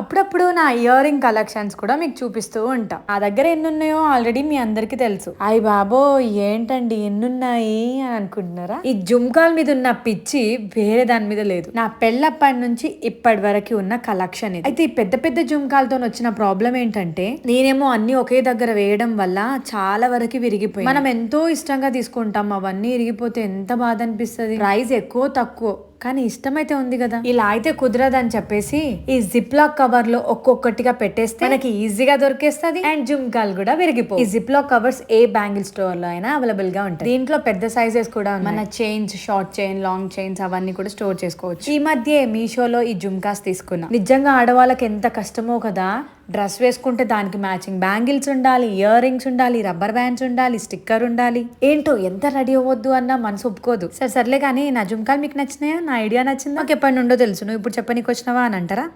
అప్పుడప్పుడు నా ear ring collections కూడా మీకు చూపిస్తూ ఉంటాం. నా దగ్గర ఎన్ని ఉన్నాయో ఆల్రెడీ మీ అందరికీ తెలుసు. అయ్య బాబో ఏంటండి ఎన్ని ఉన్నాయి అని అనుకుంటున్నారా? ఈ జుమ్కాల మీద ఉన్న పిచ్చి వేరే దాని మీద లేదు. నా పెళ్ళప్పటి నుంచి ఇప్పటి వరకు ఉన్న కలెక్షన్ ఇది. అయితే ఈ పెద్ద పెద్ద జుమ్కాలతో వచ్చిన ప్రాబ్లం ఏంటంటే నేనేమో అన్ని ఒకే దగ్గర వేయడం వల్ల చాలా వరకు విరిగిపోయి మనం ఎంతో ఇష్టంగా తీసుకుంటాం అవన్నీ విరిగిపోతే ఎంత బాధ అనిపిస్తుంది? ప్రైస్ ఎక్కువ తక్కువ. కానీ ఇష్టమైతే ఉంది కదా. ఇలా అయితే కుదరదని చెప్పేసి ఈ జిప్ లాక్ కవర్లో ఒక్కొక్కటిగా పెట్టేస్తే మనకి ఈజీగా దొరికేస్తుంది అండ్ జుమ్కాలు కూడా విరిగిపో ఈ జిప్ లాక్ కవర్స్ ఏ బ్యాంగిల్ స్టోర్లో అయినా అవైలబుల్గా ఉంటాయి. దీంట్లో పెద్ద సైజెస్ కూడా మన chains short chain long chains అవన్నీ కూడా స్టోర్ చేసుకోవచ్చు. ఈ మధ్య మీషోలో ఈ జుమ్కాస్ తీసుకున్నా. నిజంగా ఆడవాళ్ళకి ఎంత కష్టమో కదా. డ్రెస్ వేసుకుంటే దానికి మ్యాచింగ్ బ్యాంగిల్స్ ఉండాలి ఇయర్ రింగ్స్ ఉండాలి రబ్బర్ బ్యాండ్స్ ఉండాలి స్టిక్కర్ ఉండాలి. ఏంటో ఎంత రెడీ అవ్వద్దు అన్న మనసు ఒప్పుకోదు. సరే సర్లే కానీ నా జుమ్కాలు మీకు నచ్చినాయా? నా ఐడియా నచ్చిందా? నాకు ఎప్పటి నుండో తెలుసు. నువ్వు ఇప్పుడు చెప్పనీకి వచ్చినావా అని అంటారా?